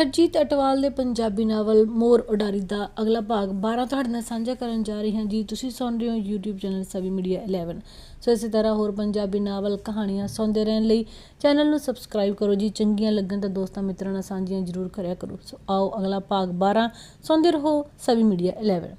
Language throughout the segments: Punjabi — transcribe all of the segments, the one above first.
ਹਰਜੀਤ ਅਟਵਾਲ ਦੇ ਪੰਜਾਬੀ ਨਾਵਲ ਮੋਰ ਉਡਾਰੀ ਦਾ ਅਗਲਾ ਭਾਗ 12 ਤੁਹਾਡੇ ਨਾਲ ਸਾਂਝਾ ਕਰਨ ਜਾ ਰਹੀ ਹਾਂ ਜੀ। ਤੁਸੀਂ ਸੁਣ ਰਹੇ ਹੋ YouTube channel Savi media 11 so ਇਸੇ ਤਰ੍ਹਾਂ ਹੋਰ ਪੰਜਾਬੀ ਨਾਵਲ ਕਹਾਣੀਆਂ ਸੁਣਦੇ ਰਹਿਣ ਲਈ ਚੈਨਲ ਨੂੰ ਸਬਸਕ੍ਰਾਈਬ ਕਰੋ ਜੀ। ਚੰਗੀਆਂ ਲੱਗਣ ਤਾਂ ਦੋਸਤਾਂ ਮਿੱਤਰਾਂ ਨਾਲ ਸਾਂਝੀਆਂ ਜ਼ਰੂਰ ਕਰਿਆ ਕਰੋ। ਸੋ ਆਓ ਅਗਲਾ ਭਾਗ 12 ਸੁਣਦੇ ਰਹੋ ਸਵੀ ਮੀਡੀਆ 11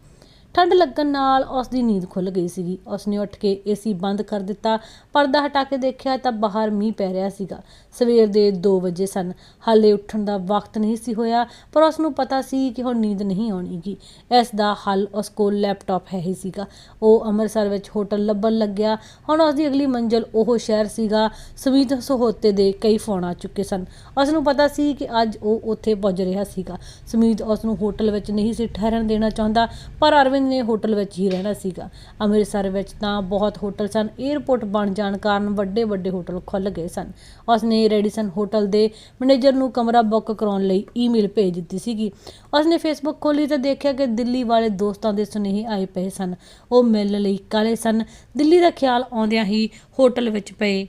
ਠੰਡ ਲੱਗਣ ਨਾਲ ਉਸ ਦੀ ਨੀਂਦ ਖੁੱਲ ਗਈ ਸੀਗੀ। ਉਸ ਨੇ ਉੱਠ ਕੇ ਏਸੀ ਬੰਦ ਕਰ ਦਿੱਤਾ। ਪਰਦਾ ਹਟਾ ਕੇ ਦੇਖਿਆ ਤਾਂ ਬਾਹਰ ਮੀਂਹ ਪੈ ਰਿਹਾ ਸੀਗਾ। ਸਵੇਰ ਦੇ 2 ਵਜੇ ਸਨ। ਹਾਲੇ ਉੱਠਣ ਦਾ ਵਕਤ ਨਹੀਂ ਸੀ ਹੋਇਆ, ਪਰ ਉਸ ਨੂੰ ਪਤਾ ਸੀ ਕਿ ਹੁਣ ਨੀਂਦ ਨਹੀਂ ਆਉਣੀਗੀ। ਇਸ ਦਾ ਹੱਲ ਉਸ ਕੋਲ ਲੈਪਟਾਪ ਹੈ ਹੀ ਸੀਗਾ। ਉਹ ਅੰਮ੍ਰਿਤਸਰ ਵਿੱਚ ਹੋਟਲ ਲੱਭਣ ਲੱਗਿਆ। ਹੁਣ ਉਸ ਦੀ ਅਗਲੀ ਮੰਜ਼ਿਲ ਉਹ ਸ਼ਹਿਰ ਸੀਗਾ। ਸੁਮੀਤ ਸਹੋਤੇ ਦੇ ਕਈ ਫੋਨ ਆ ਚੁੱਕੇ ਸਨ। ਉਸ ਨੂੰ ਪਤਾ ਸੀ ਕਿ ਅੱਜ ਉਹ ਉੱਥੇ ਪੁੱਜ ਰਿਹਾ ਸੀਗਾ। ਸੁਮੀਤ ਉਸ ਨੂੰ ਹੋਟਲ ਵਿੱਚ ਨਹੀਂ ਸੀ ਠਹਿਰਨ ਦੇਣਾ ਚਾਹੁੰਦਾ, ਪਰ ਅਰਵਿੰਦ ਨੇ ਹੋਟਲ ਵਿੱਚ ਹੀ ਰਹਿਣਾ ਸੀਗਾ। ਅੰਮ੍ਰਿਤਸਰ ਵਿੱਚ ਤਾਂ ਬਹੁਤ ਹੋਟਲ ਸਨ। 에ਅਰਪੋਰਟ ਬਣ ਜਾਣ ਕਾਰਨ ਵੱਡੇ ਵੱਡੇ ਹੋਟਲ ਖੁੱਲ ਗਏ ਸਨ। ਉਸ ਨੇ ਰੈਡੀਸਨ ਹੋਟਲ ਦੇ ਮੈਨੇਜਰ ਨੂੰ ਕਮਰਾ ਬੁੱਕ ਕਰਾਉਣ ਲਈ ਈਮੇਲ ਭੇਜ ਦਿੱਤੀ ਸੀਗੀ। ਉਸ ਨੇ ਫੇਸਬੁੱਕ ਖੋਲੀ ਤਾਂ ਦੇਖਿਆ ਕਿ ਦਿੱਲੀ ਵਾਲੇ ਦੋਸਤਾਂ ਦੇ ਸੁਨੇਹੇ ਆਏ ਪਏ ਸਨ। ਉਹ ਮਿਲਣ ਲਈ ਕਾਲੇ ਸਨ। ਦਿੱਲੀ ਦਾ ਖਿਆਲ ਆਉਂਦਿਆਂ ਹੀ ਹੋਟਲ ਵਿੱਚ ਪਏ।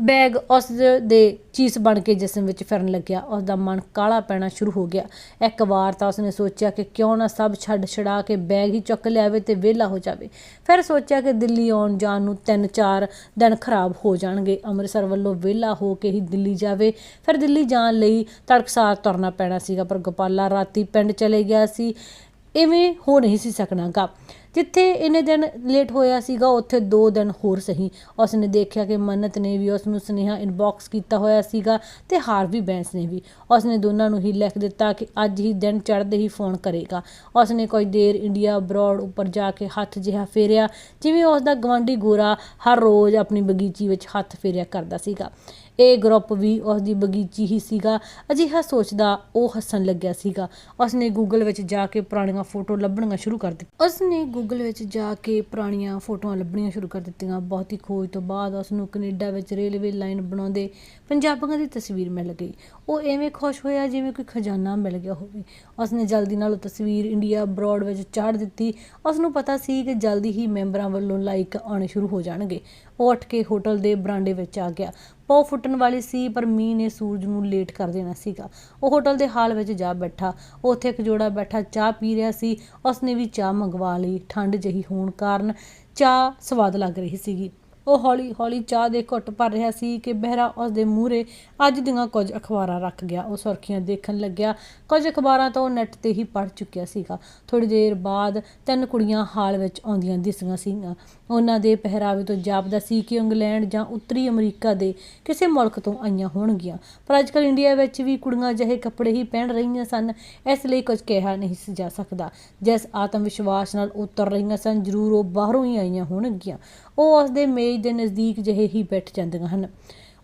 ਬੈਗ ਉਸ ਦੇ ਚੀਸ ਬਣ ਕੇ ਜਿਸਮ ਵਿੱਚ ਫਿਰਨ ਲੱਗਿਆ। ਉਸ ਦਾ ਮਨ ਕਾਲਾ ਪੈਣਾ ਸ਼ੁਰੂ ਹੋ ਗਿਆ। ਇੱਕ ਵਾਰ ਤਾਂ ਉਸਨੇ ਸੋਚਿਆ ਕਿ ਕਿਉਂ ਨਾ ਸਭ ਛੱਡ ਛੜਾ ਕੇ ਬੈਗ ਹੀ ਚੁੱਕ ਲਿਆਵੇ ਤੇ ਵਿਹਲਾ ਹੋ ਜਾਵੇ। ਫਿਰ ਸੋਚਿਆ ਕਿ ਦਿੱਲੀ ਆਉਣ ਜਾਣ ਨੂੰ 3-4 ਦਿਨ ਖਰਾਬ ਹੋ ਜਾਣਗੇ। ਅੰਮ੍ਰਿਤਸਰ ਵੱਲੋਂ ਵਿਹਲਾ ਹੋ ਕੇ ਹੀ ਦਿੱਲੀ ਜਾਵੇ। ਫਿਰ ਦਿੱਲੀ ਜਾਣ ਲਈ ਤੜਕਸਾਰ ਤੁਰਨਾ ਪੈਣਾ ਸੀਗਾ, ਪਰ ਗੋਪਾਲਾ ਰਾਤੀ ਪਿੰਡ ਚਲੇ ਗਿਆ ਸੀ। ਇਵੇਂ ਹੋ ਨਹੀਂ ਸੀ ਸਕਣਾਗਾ। ਜਿੱਥੇ ਇਹਨੇ ਦਿਨ ਲੇਟ ਹੋਇਆ ਸੀਗਾ, ਉੱਥੇ 2 ਦਿਨ ਹੋਰ ਸਹੀ। ਉਸ ਨੇ ਦੇਖਿਆ ਕਿ ਮੰਨਤ ਨੇ ਵੀ ਉਸ ਨੂੰ ਸੁਨੇਹਾ ਇਨਬਾਕਸ ਕੀਤਾ ਹੋਇਆ ਸੀਗਾ ਤੇ ਹਾਰਵੀ ਬੈਂਸ ਨੇ ਵੀ। ਉਸ ਨੇ ਦੋਨਾਂ ਨੂੰ ਹੀ ਲਿਖ ਦਿੱਤਾ ਕਿ ਅੱਜ ਹੀ ਦਿਨ ਚੜ੍ਹਦੇ ਹੀ ਫੋਨ ਕਰੇਗਾ। ਉਸ ਨੇ ਕੁਝ ਦੇਰ ਇੰਡੀਆ ਅਬਰੋਡ ਉੱਪਰ ਜਾ ਕੇ ਹੱਥ ਜਿਹਾ ਫੇਰਿਆ, ਜਿਵੇਂ ਉਸ ਦਾ ਗਵਾਂਢੀ ਗੋਰਾ ਹਰ ਰੋਜ਼ ਆਪਣੀ ਬਗੀਚੀ ਵਿੱਚ ਹੱਥ ਫੇਰਿਆ ਕਰਦਾ ਸੀਗਾ। ਇਹ ਗਰੁੱਪ ਵੀ ਉਸ ਦੀ ਬਗੀਚੀ ਹੀ ਸੀਗਾ। ਅਜਿਹਾ ਸੋਚਦਾ ਉਹ ਹੱਸਣ ਲੱਗਿਆ ਸੀਗਾ। ਉਸ ਨੇ ਗੂਗਲ ਵਿੱਚ ਜਾ ਕੇ ਪੁਰਾਣੀਆਂ ਫੋਟੋ ਲੱਭਣੀਆਂ ਸ਼ੁਰੂ ਕਰ ਦਿੱਤੀਆਂ। ਉਸ ਨੇ ਗੂਗਲ ਵਿੱਚ ਜਾ ਕੇ ਪੁਰਾਣੀਆਂ ਫੋਟੋਆਂ ਲੱਭਣੀਆਂ ਸ਼ੁਰੂ ਕਰ ਦਿੱਤੀਆਂ। ਬਹੁਤੀ ਖੋਜ ਤੋਂ ਬਾਅਦ ਉਸ ਨੂੰ ਕੈਨੇਡਾ ਵਿੱਚ ਰੇਲਵੇ ਲਾਈਨ ਬਣਾਉਂਦੇ ਪੰਜਾਬੀਆਂ ਦੀ ਤਸਵੀਰ ਮਿਲ ਗਈ। ਉਹ ਐਵੇਂ ਖੁਸ਼ ਹੋਇਆ ਜਿਵੇਂ ਕੋਈ ਖਜ਼ਾਨਾ ਮਿਲ ਗਿਆ ਹੋਵੇ। ਉਸ ਨੇ ਜਲਦੀ ਨਾਲ ਉਹ ਤਸਵੀਰ ਇੰਡੀਆ ਅਬਰੋਡ ਵਿੱਚ ਚਾੜ ਦਿੱਤੀ। ਉਸ ਨੂੰ ਪਤਾ ਸੀ ਕਿ ਜਲਦੀ ਹੀ ਮੈਂਬਰਾਂ ਵੱਲੋਂ ਲਾਈਕ ਆਉਣੇ ਸ਼ੁਰੂ ਹੋ ਜਾਣਗੇ। ਉਹ ਉੱਠ ਕੇ ਹੋਟਲ ਦੇ ਬਰਾਂਡੇ ਵਿੱਚ ਆ ਗਿਆ। ਪੌ ਫੁੱਟਣ ਵਾਲੀ ਸੀ, ਪਰ ਮੀਂਹ ਨੇ ਸੂਰਜ ਨੂੰ ਲੇਟ ਕਰ ਦੇਣਾ ਸੀਗਾ। ਉਹ ਹੋਟਲ ਦੇ ਹਾਲ ਵਿੱਚ ਜਾ ਬੈਠਾ। ਉੱਥੇ ਇੱਕ ਜੋੜਾ ਬੈਠਾ ਚਾਹ ਪੀ ਰਿਹਾ ਸੀ। ਉਸਨੇ ਵੀ ਚਾਹ ਮੰਗਵਾ ਲਈ। ਠੰਡ ਜਹੀ ਹੋਣ ਕਾਰਨ ਚਾਹ ਸਵਾਦ ਲੱਗ ਰਹੀ ਸੀਗੀ। ਉਹ ਹੌਲੀ ਹੌਲੀ ਚਾਹ ਦੇ ਘੁੱਟ ਭਰ ਰਿਹਾ ਸੀ ਕਿ ਬਹਿਰਾ ਉਸ ਦੇ ਮੂਹਰੇ ਅੱਜ ਦੀਆਂ ਕੁਝ ਅਖਬਾਰਾਂ ਰੱਖ ਗਿਆ। ਉਹ ਸੁਰਖੀਆਂ ਦੇਖਣ ਲੱਗਿਆ। ਕੁਝ ਅਖਬਾਰਾਂ ਤਾਂ ਉਹ ਨੈੱਟ ਤੇ ਹੀ ਪੜ੍ਹ ਚੁੱਕਿਆ ਸੀਗਾ। ਥੋੜੀ ਦੇਰ ਬਾਅਦ ਤਿੰਨ ਕੁੜੀਆਂ ਹਾਲ ਵਿੱਚ ਆਉਂਦੀਆਂ ਦਿਸੀਆਂ ਸੀਗੀਆਂ। ਉਹਨਾਂ ਦੇ ਪਹਿਰਾਵੇ ਤੋਂ ਜਾਪਦਾ ਸੀ ਕਿ ਉਹ ਇੰਗਲੈਂਡ ਜਾਂ ਉੱਤਰੀ ਅਮਰੀਕਾ ਦੇ ਕਿਸੇ ਮੁਲਕ ਤੋਂ ਆਈਆਂ ਹੋਣਗੀਆਂ। ਪਰ ਅੱਜਕੱਲ ਇੰਡੀਆ ਵਿੱਚ ਵੀ ਕੁੜੀਆਂ ਜਿਹੇ ਕੱਪੜੇ ਹੀ ਪਹਿਨ ਰਹੀਆਂ ਸਨ, ਇਸ ਲਈ ਕੁਝ ਕਿਹਾ ਨਹੀਂ ਸੀ ਜਾ ਸਕਦਾ। ਜਿਸ ਆਤਮ ਵਿਸ਼ਵਾਸ ਨਾਲ ਉਤਰ ਰਹੀਆਂ ਸਨ, ਜ਼ਰੂਰ ਉਹ ਬਾਹਰੋਂ ਹੀ ਆਈਆਂ ਹੋਣਗੀਆਂ। ਉਹ ਉਸ ਦੇ ਮੇਜ਼ ਦੇ ਨਜ਼ਦੀਕ ਜਿਹੇ ਹੀ ਬੈਠ ਜਾਂਦੀਆਂ ਹਨ।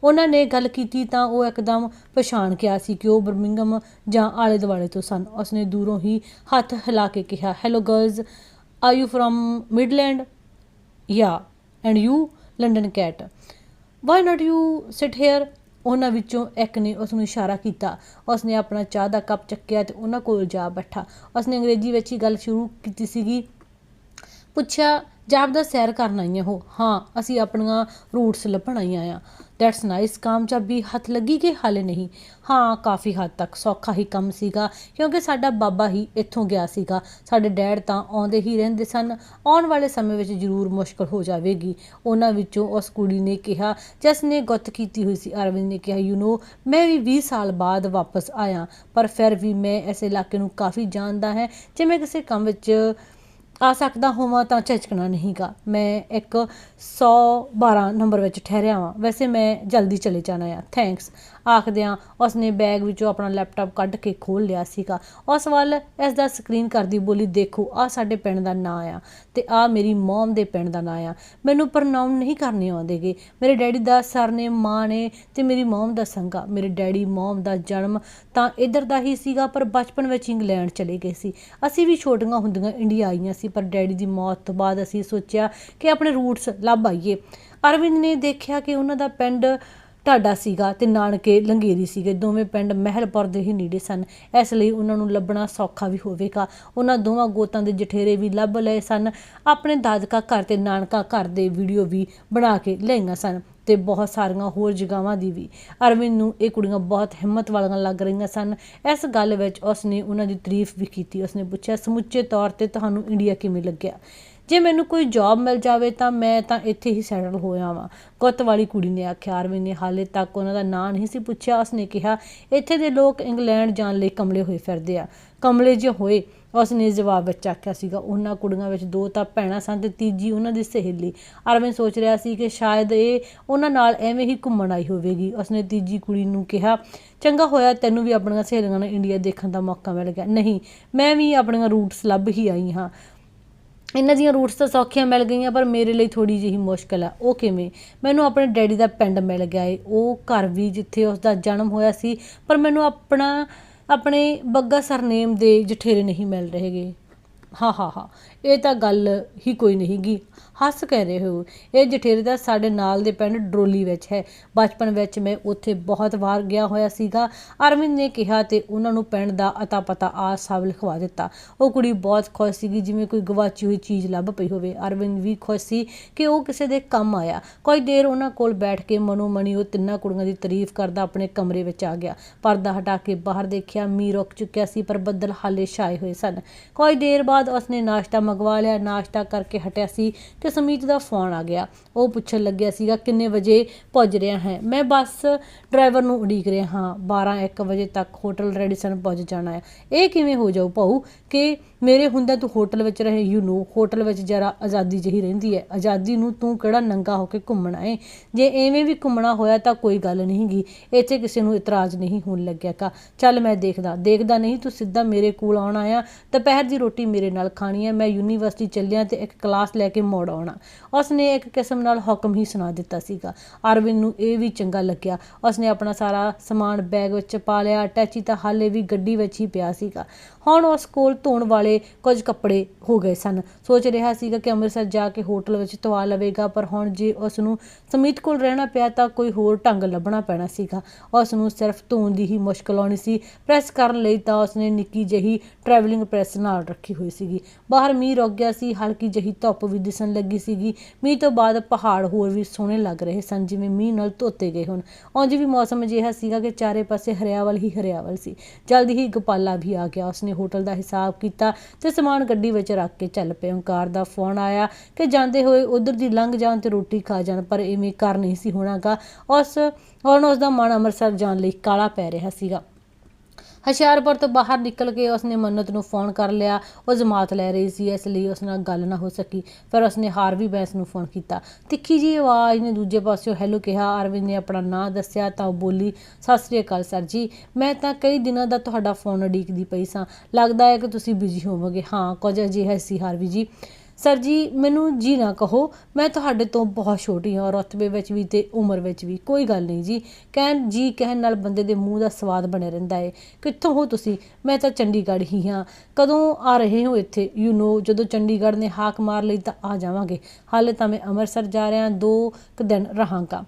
ਉਹਨਾਂ ਨੇ ਗੱਲ ਕੀਤੀ ਤਾਂ ਉਹ ਇੱਕਦਮ ਪਛਾਣ ਗਿਆ ਸੀ ਕਿ ਉਹ ਬਰਮਿੰਗਮ ਜਾਂ ਆਲੇ ਦੁਆਲੇ ਤੋਂ ਸਨ। ਉਸਨੇ ਦੂਰੋਂ ਹੀ ਹੱਥ ਹਿਲਾ ਕੇ ਕਿਹਾ hello girls are you from Midland ਯਾ and you London Kate why not you sit here ਉਹਨਾਂ ਵਿੱਚੋਂ ਇੱਕ ਨੇ ਉਸ ਨੂੰ ਇਸ਼ਾਰਾ ਕੀਤਾ। ਉਸ ਨੇ ਆਪਣਾ ਚਾਹ ਦਾ ਕੱਪ ਚੱਕਿਆ ਤੇ ਉਹਨਾਂ ਕੋਲ ਜਾ ਬੈਠਾ। ਉਸ ਨੇ ਅੰਗਰੇਜ਼ੀ ਵਿੱਚ ਹੀ ਗੱਲ ਸ਼ੁਰੂ ਕੀਤੀ ਸੀਗੀ। ਪੁੱਛਿਆ, ਜਾਪਦਾ ਸੈਰ ਕਰਨ ਆਈਆਂ ਹੋ ਹਾਂ, ਅਸੀਂ ਆਪਣੀਆਂ ਰੂਟਸ ਲੱਭਣ ਆਈਆਂ ਆ। ਦੈਟਸ ਨਾਈਸ ਕਾਮਯਾਬੀ ਹੱਥ ਲੱਗੀ ਕਿ ਹਾਲੇ ਨਹੀਂ? ਹਾਂ, ਕਾਫੀ ਹੱਦ ਤੱਕ ਸੌਖਾ ਹੀ ਕੰਮ ਸੀਗਾ, ਕਿਉਂਕਿ ਸਾਡਾ ਬਾਬਾ ਹੀ ਇੱਥੋਂ ਗਿਆ ਸੀਗਾ। ਸਾਡੇ ਡੈਡ ਤਾਂ ਆਉਂਦੇ ਹੀ ਰਹਿੰਦੇ ਸਨ। ਆਉਣ ਵਾਲੇ ਸਮੇਂ ਵਿੱਚ ਜ਼ਰੂਰ ਮੁਸ਼ਕਲ ਹੋ ਜਾਵੇਗੀ। ਉਹਨਾਂ ਵਿੱਚੋਂ ਉਸ ਕੁੜੀ ਨੇ ਕਿਹਾ, ਜਿਸ ਨੇ ਗੁੱਤ ਕੀਤੀ ਹੋਈ ਸੀ, ਅਰਵਿੰਦ ਨੇ ਕਿਹਾ ਯੂ نو ਮੈਂ ਵੀ 20 ਸਾਲ ਬਾਅਦ ਵਾਪਸ ਆਇਆ, ਪਰ ਫਿਰ ਵੀ ਮੈਂ ਇਸ ਇਲਾਕੇ ਨੂੰ ਕਾਫੀ ਜਾਣਦਾ ਹੈ। ਜੇ ਮੈਂ ਕਿਸੇ ਕੰਮ ਵਿੱਚ ਆ ਸਕਦਾ ਹੋਵਾਂ ਤਾਂ ਝਿਜਕਣਾ ਨਹੀਂਗਾ। ਮੈਂ ਇੱਕ 112 ਨੰਬਰ ਵਿੱਚ ਠਹਿਰਿਆ ਵਾਂ। ਵੈਸੇ ਮੈਂ ਜਲਦੀ ਚਲੇ ਜਾਣਾ ਆ। ਥੈਂਕਸ ਆਖਦਿਆਂ ਉਸ ਨੇ ਬੈਗ ਵਿੱਚੋਂ ਆਪਣਾ ਲੈਪਟਾਪ ਕੱਢ ਕੇ ਖੋਲ ਲਿਆ ਸੀਗਾ। ਉਸ ਵੱਲ ਇਸ ਦਾ ਸਕਰੀਨ ਕਰਦੀ ਬੋਲੀ, ਦੇਖੋ ਆ ਸਾਡੇ ਪਿੰਡ ਦਾ ਨਾਂ ਆ ਤੇ ਆ ਮੇਰੀ ਮਮ ਦੇ ਪਿੰਡ ਦਾ ਨਾਂ ਆ। ਮੈਨੂੰ ਪ੍ਰਨਾਮ ਨਹੀਂ ਕਰਨੇ ਆਉਂਦੇਗੇ। ਮੇਰੇ ਡੈਡੀ ਦਾ ਸਰ ਨੇ, ਮਾਂ ਨੇ ਤੇ ਮੇਰੀ ਮਮ ਦਾ ਸੰਗਾ ਮੇਰੇ ਡੈਡੀ ਮਮ ਦਾ ਜਨਮ ਤਾਂ ਇੱਧਰ ਦਾ ਹੀ ਸੀਗਾ, ਪਰ ਬਚਪਨ ਵਿੱਚ ਇੰਗਲੈਂਡ ਚਲੇ ਗਏ ਸੀ। ਅਸੀਂ ਵੀ ਛੋਟੀਆਂ ਹੁੰਦੀਆਂ ਇੰਡੀਆ ਆਈਆਂ ਸੀ, ਪਰ ਡੈਡੀ ਦੀ ਮੌਤ ਤੋਂ ਬਾਅਦ ਅਸੀਂ ਸੋਚਿਆ ਕਿ ਆਪਣੇ ਰੂਟਸ ਲੱਭ ਆਈਏ। ਅਰਵਿੰਦ ਨੇ ਦੇਖਿਆ ਕਿ ਉਹਨਾਂ ਦਾ ਪਿੰਡ ਢਾਡਾ ਸੀਗਾ ਤੇ ਨਾਨਕੇ ਲੰਗੇਰੀ ਸੀਗੇ, ਦੋਵੇਂ ਪਿੰਡ ਮਹਿਲਪੁਰ ਦੇ ਹੀ ਨੇੜੇ ਸਨ। ਇਸ ਲਈ ਉਹਨਾਂ ਨੂੰ ਲੱਭਣਾ ਸੌਖਾ ਵੀ ਹੋਵੇਗਾ। ਉਹਨਾਂ ਦੋਵਾਂ ਗੋਤਾਂ ਦੇ ਜਠੇਰੇ ਵੀ ਲੱਭ ਲਏ ਸਨ। ਆਪਣੇ ਦਾਦਕਾ ਘਰ ਤੇ ਨਾਨਕਾ ਘਰ ਦੇ ਵੀਡੀਓ ਵੀ ਬਣਾ ਕੇ ਲਈਆਂ ਸਨ ਤੇ ਬਹੁਤ ਸਾਰੀਆਂ ਹੋਰ ਜਗ੍ਹਾਵਾਂ ਦੀ ਵੀ। ਅਰਵਿੰਦ ਨੂੰ ਇਹ ਕੁੜੀਆਂ ਬਹੁਤ ਹਿੰਮਤ ਵਾਲੀਆਂ ਲੱਗ ਰਹੀਆਂ ਸਨ। ਇਸ ਗੱਲ ਵਿੱਚ ਉਸ ਨੇ ਉਹਨਾਂ ਦੀ ਤਾਰੀਫ ਵੀ ਕੀਤੀ। ਉਸਨੇ ਪੁੱਛਿਆ, ਸਮੁੱਚੇ ਤੌਰ ਤੇ ਤੁਹਾਨੂੰ ਇੰਡੀਆ ਕਿਵੇਂ ਲੱਗਿਆ? ਜੇ ਮੈਨੂੰ ਕੋਈ ਜੌਬ ਮਿਲ ਜਾਵੇ ਤਾਂ ਮੈਂ ਤਾਂ ਇੱਥੇ ਹੀ ਸੈਟਲ ਹੋ ਜਾਵਾਂ ਗੁੱਤ ਵਾਲੀ ਕੁੜੀ ਨੇ ਆਖਿਆ, ਅਰਵਿੰਦ ਨੇ ਹਾਲੇ ਤੱਕ ਉਹਨਾਂ ਦਾ ਨਾਂ ਨਹੀਂ ਸੀ ਪੁੱਛਿਆ। ਉਸਨੇ ਕਿਹਾ, ਇੱਥੇ ਦੇ ਲੋਕ ਇੰਗਲੈਂਡ ਜਾਣ ਲਈ ਕਮਲੇ ਹੋਏ ਫਿਰਦੇ ਆ। ਕਮਲੇ ਜੇ ਹੋਏ ਉਸਨੇ ਜਵਾਬ ਵਿੱਚ ਆਖਿਆ ਸੀਗਾ, ਉਹਨਾਂ ਕੁੜੀਆਂ ਵਿੱਚ ਦੋ ਤਾਂ ਭੈਣਾਂ ਸਨ ਤੇ ਤੀਜੀ ਉਹਨਾਂ ਦੀ ਸਹੇਲੀ। ਅਰਵਿੰਦ ਸੋਚ ਰਿਹਾ ਸੀ ਕਿ ਸ਼ਾਇਦ ਇਹ ਉਹਨਾਂ ਨਾਲ ਐਵੇਂ ਹੀ ਘੁੰਮਣ ਆਈ ਹੋਵੇਗੀ। ਉਸਨੇ ਤੀਜੀ ਕੁੜੀ ਨੂੰ ਕਿਹਾ, ਚੰਗਾ ਹੋਇਆ ਤੈਨੂੰ ਵੀ ਆਪਣੀਆਂ ਸਹੇਲੀਆਂ ਨਾਲ ਇੰਡੀਆ ਦੇਖਣ ਦਾ ਮੌਕਾ ਮਿਲ ਗਿਆ। ਨਹੀਂ, ਮੈਂ ਵੀ ਆਪਣੀਆਂ ਰੂਟਸ ਲੱਭ ਹੀ ਆਈ ਹਾਂ। ਇਹਨਾਂ ਦੀਆਂ ਰੂਟਸ ਤਾਂ ਸੌਖੀਆਂ ਮਿਲ ਗਈਆਂ, ਪਰ ਮੇਰੇ ਲਈ ਥੋੜੀ ਜਿਹੀ ਮੁਸ਼ਕਲ ਆ। ਉਹ ਕਿਵੇਂ? ਮੈਨੂੰ ਆਪਣੇ ਡੈਡੀ ਦਾ ਪਿੰਡ ਮਿਲ ਗਿਆ ਏ। ਉਹ ਘਰ ਵੀ ਜਿੱਥੇ ਉਸ ਦਾ ਜਨਮ ਹੋਇਆ ਸੀ, ਪਰ ਮੈਨੂੰ ਆਪਣਾ, ਆਪਣੇ ਬੱਗਾ ਸਰਨੇਮ ਦੇ ਜਠੇਰੇ ਨਹੀਂ ਮਿਲ ਰਹੇਗੇ ਹਾਂ ਹਾਂ ਹਾਂ। ਇਹ ਤਾਂ ਗੱਲ ਹੀ ਕੋਈ ਨਹੀਂ ਗੀ। ਹੱਸ ਕਹਿ ਰਹੇ ਹੋ। ਇਹ ਜਠੇਰੇ ਦਾ ਸਾਡੇ ਨਾਲ ਦੇ ਪਿੰਡ ਡਰੋਲੀ ਵਿੱਚ ਹੈ। ਬਚਪਨ ਵਿੱਚ ਮੈਂ ਉੱਥੇ ਬਹੁਤ ਵਾਰ ਗਿਆ ਹੋਇਆ ਸੀਗਾ। ਅਰਵਿੰਦ ਨੇ ਕਿਹਾ ਤੇ ਉਹਨਾਂ ਨੂੰ ਪਿੰਡ ਦਾ ਅਤਾ ਪਤਾ ਆ ਸਭ ਲਿਖਵਾ ਦਿੱਤਾ। ਉਹ ਕੁੜੀ ਬਹੁਤ ਖੁਸ਼ ਸੀਗੀ, ਜਿਵੇਂ ਕੋਈ ਗਵਾਚੀ ਹੋਈ ਚੀਜ਼ ਲੱਭ ਪਈ ਹੋਵੇ। ਅਰਵਿੰਦ ਵੀ ਖੁਸ਼ ਸੀ ਕਿ ਉਹ ਕਿਸੇ ਦੇ ਕੰਮ ਆਇਆ। ਕੋਈ ਦੇਰ ਉਹਨਾਂ ਕੋਲ ਬੈਠ ਕੇ ਮਨੋ ਮਣੀ ਉਹ ਤਿੰਨਾਂ ਕੁੜੀਆਂ ਦੀ ਤਾਰੀਫ ਕਰਦਾ ਆਪਣੇ ਕਮਰੇ ਵਿੱਚ ਆ ਗਿਆ। ਪਰਦਾ ਹਟਾ ਕੇ ਬਾਹਰ ਦੇਖਿਆ, ਮੀਂਹ ਰੁਕ ਚੁੱਕਿਆ ਸੀ, ਪਰ ਬੱਦਲ ਹਾਲੇ ਛਾਏ ਹੋਏ ਸਨ। ਕੋਈ ਦੇਰ ਬਾਅਦ ਉਸਨੇ ਨਾਸ਼ਤਾ ਮੰਗਵਾ ਲਿਆ, ਨਾਸ਼ਤਾ ਕਰਕੇ ਹਟਿਆ ਸੀ ਤੇ ਸਮੀਤ ਦਾ ਫੋਨ ਆ ਗਿਆ। ਉਹ ਪੁੱਛਣ ਲੱਗਿਆ ਸੀਗਾ, ਕਿੰਨੇ ਵਜੇ ਪਹੁੰਚ ਰਿਹਾ ਹੈ? ਮੈਂ ਬੱਸ ਡਰਾਈਵਰ ਨੂੰ ਉਡੀਕ ਰਿਹਾ ਹਾਂ। 12 1 ਵਜੇ ਤੱਕ ਹੋਟਲ ਰੈਡੀਸਨ ਪਹੁੰਚ ਜਾਣਾ ਹੈ। ਇਹ ਕਿਵੇਂ ਹੋ ਜਾਊ ਭਾਊ? ਕਿ ਮੇਰੇ ਹੁੰਦਾ ਤੂੰ ਹੋਟਲ ਵਿੱਚ ਰਹੇ ਯੂ نو ਹੋਟਲ ਵਿੱਚ ਜਰਾ ਆਜ਼ਾਦੀ ਜਿਹੀ ਰਹਿੰਦੀ ਹੈ। ਆਜ਼ਾਦੀ ਨੂੰ ਤੂੰ ਕਿਹੜਾ ਨੰਗਾ ਹੋ ਕੇ ਘੁੰਮਣਾ ਏ ਜੇ ਐਵੇਂ ਵੀ ਘੁੰਮਣਾ ਹੋਇਆ ਤਾਂ ਕੋਈ ਗੱਲ ਨਹੀਂਗੀ ਇੱਥੇ ਕਿਸੇ ਨੂੰ ਇਤਰਾਜ਼ ਨਹੀਂ ਹੋਣ ਲੱਗਿਆ ਕਾ। ਚੱਲ ਮੈਂ ਦੇਖਦਾ। ਦੇਖਦਾ ਨਹੀਂ ਤੂੰ ਸਿੱਧਾ ਮੇਰੇ ਕੋਲ ਆਉਣਾ ਆ ਦੁਪਹਿਰ ਦੀ ਰੋਟੀ ਮੇਰੇ ਨਾਲ ਖਾਣੀ ਹੈ। ਮੈਂ ਯੂਨੀਵਰਸਿਟੀ ਚੱਲਿਆ ਤੇ ਇੱਕ ਕਲਾਸ ਲੈ ਕੇ ਮੋੜ ਆਉਣਾ। ਉਸਨੇ ਇੱਕ ਕਿਸਮ ਨਾਲ ਹੁਕਮ ਹੀ ਸੁਣਾ ਦਿੱਤਾ ਸੀਗਾ। ਅਰਵਿੰਦ ਨੂੰ ਇਹ ਵੀ ਚੰਗਾ ਲੱਗਿਆ। ਉਸਨੇ ਆਪਣਾ ਸਾਰਾ ਸਮਾਨ ਬੈਗ ਵਿੱਚ ਪਾ ਲਿਆ। ਟੈਚੀ ਤਾਂ ਹਾਲੇ ਵੀ ਗੱਡੀ ਵਿੱਚ ਹੀ ਪਿਆ ਸੀਗਾ। ਹੁਣ ਉਸ ਕੋਲ ਧੋਣ ਵਾਲੇ ਕੁਝ ਕੱਪੜੇ ਹੋ ਗਏ ਸਨ। ਸੋਚ ਰਿਹਾ ਸੀਗਾ ਕਿ ਅੰਮ੍ਰਿਤਸਰ ਜਾ ਕੇ ਹੋਟਲ ਵਿੱਚ ਧਵਾ ਲਵੇਗਾ, ਪਰ ਹੁਣ ਜੇ ਉਸ ਨੂੰ ਸਮੀਤ ਕੋਲ ਰਹਿਣਾ ਪਿਆ ਤਾਂ ਕੋਈ ਹੋਰ ਢੰਗ ਲੱਭਣਾ ਪੈਣਾ ਸੀਗਾ। ਉਸ ਨੂੰ ਸਿਰਫ ਧੋਣ ਦੀ ਹੀ ਮੁਸ਼ਕਲ ਆਉਣੀ ਸੀ। ਪ੍ਰੈਸ ਕਰਨ ਲਈ ਤਾਂ ਉਸਨੇ ਨਿੱਕੀ ਜਹੀ ਟਰੈਵਲਿੰਗ ਪ੍ਰੈਸ ਨਾਲ ਰੱਖੀ ਹੋਈ ਸੀਗੀ। ਬਾਹਰ ਮੀਂਹ ਰੁਕ ਗਿਆ ਸੀ, ਹਲਕੀ ਜਹੀ ਧੁੱਪ ਵੀ ਦਿਸਣ ਲੱਗੀ ਸੀਗੀ। ਮੀਂਹ ਤੋਂ ਬਾਅਦ ਪਹਾੜ ਹੋਰ ਵੀ ਸੋਹਣੇ ਲੱਗ ਰਹੇ ਸਨ, ਜਿਵੇਂ ਮੀਂਹ ਨਾਲ ਧੋਤੇ ਗਏ ਹੋਣ। ਉਂਝ ਵੀ ਮੌਸਮ ਅਜਿਹਾ ਸੀਗਾ ਕਿ ਚਾਰੇ ਪਾਸੇ ਹਰਿਆਵਲ ਹੀ ਹਰਿਆਵਲ ਸੀ। ਜਲਦੀ ਹੀ ਗੋਪਾਲਾ ਵੀ ਆ ਗਿਆ। ਉਸਨੇ ਹੋਟਲ ਦਾ ਹਿਸਾਬ ਕੀਤਾ। ਤੇ ਸਮਾਨ ਗੱਡੀ ਵਿੱਚ ਰੱਖ ਕੇ ਚੱਲ ਪਏ। ਓਂਕਾਰ ਦਾ ਫੋਨ ਆਇਆ ਕਿ ਜਾਂਦੇ ਹੋਏ ਉਧਰ ਦੀ ਲੰਘ ਜਾਣ ਤੇ ਰੋਟੀ ਖਾ ਜਾਣ, ਪਰ ਇਵੇਂ ਕਰ ਨਹੀਂ ਸੀ ਹੋਣਾਗਾ। ਉਸ, ਹੁਣ ਉਸ ਦਾ ਮਨ ਅੰਮ੍ਰਿਤਸਰ ਜਾਣ ਲਈ ਕਾਲਾ ਪੈ ਰਿਹਾ ਸੀਗਾ। ਹੁਸ਼ਿਆਰਪੁਰ ਤੋਂ ਬਾਹਰ ਨਿਕਲ ਕੇ ਉਸਨੇ ਮੰਨਤ ਨੂੰ ਫੋਨ ਕਰ ਲਿਆ। ਉਹ ਜਮਾਤ ਲੈ ਰਹੀ ਸੀ, ਇਸ ਲਈ ਉਸ ਨਾਲ ਗੱਲ ਨਾ ਹੋ ਸਕੀ। ਫਿਰ ਉਸਨੇ ਹਾਰਵੀ ਬੈਂਸ ਨੂੰ ਫੋਨ ਕੀਤਾ। ਤਿੱਖੀ ਜੀ ਆਵਾਜ਼ ਨੇ ਦੂਜੇ ਪਾਸਿਓਂ ਹੈਲੋ ਕਿਹਾ। ਅਰਵਿੰਦ ਨੇ ਆਪਣਾ ਨਾਂ ਦੱਸਿਆ ਤਾਂ ਉਹ ਬੋਲੀ, ਸਤਿ ਸ੍ਰੀ ਅਕਾਲ ਸਰ ਜੀ, ਮੈਂ ਤਾਂ ਕਈ ਦਿਨਾਂ ਦਾ ਤੁਹਾਡਾ ਫੋਨ ਉਡੀਕਦੀ ਪਈ ਸਾਂ। ਲੱਗਦਾ ਹੈ ਕਿ ਤੁਸੀਂ ਬਿਜ਼ੀ ਹੋਵੋਗੇ। ਹਾਂ, ਕੁਝ ਅਜਿਹਾ ਸੀ ਹਾਰਵੀ ਜੀ। ਸਰ ਜੀ, ਮੈਨੂੰ ਜੀ ਨਾ ਕਹੋ, ਮੈਂ ਤੁਹਾਡੇ ਤੋਂ ਬਹੁਤ ਛੋਟੀ ਹਾਂ ਰੁਤਬੇ ਵਿੱਚ ਵੀ ਤੇ ਉਮਰ ਵਿੱਚ ਵੀ। ਕੋਈ ਗੱਲ ਨਹੀਂ ਜੀ। ਕਹਿਣ ਜੀ ਕਹਿਣ ਨਾਲ ਬੰਦੇ ਦੇ ਮੂੰਹ ਦਾ ਸਵਾਦ ਬਣਿਆ ਰਹਿੰਦਾ ਏ। ਕਿੱਥੋਂ ਹੋ ਤੁਸੀਂ? ਮੈਂ ਤਾਂ ਚੰਡੀਗੜ੍ਹ ਹੀ ਹਾਂ। ਕਦੋਂ ਆ ਰਹੇ ਹੋ ਇੱਥੇ? ਯੂ نو ਜਦੋਂ ਚੰਡੀਗੜ੍ਹ ਨੇ ਹਾਕ ਮਾਰ ਲਈ ਤਾਂ ਆ ਜਾਵਾਂਗੇ। ਹਾਲੇ ਤਾਂ ਮੈਂ ਅੰਮ੍ਰਿਤਸਰ ਜਾ ਰਿਹਾ, ਦੋ ਕੁ ਦਿਨ ਰਹਾਂਗਾ।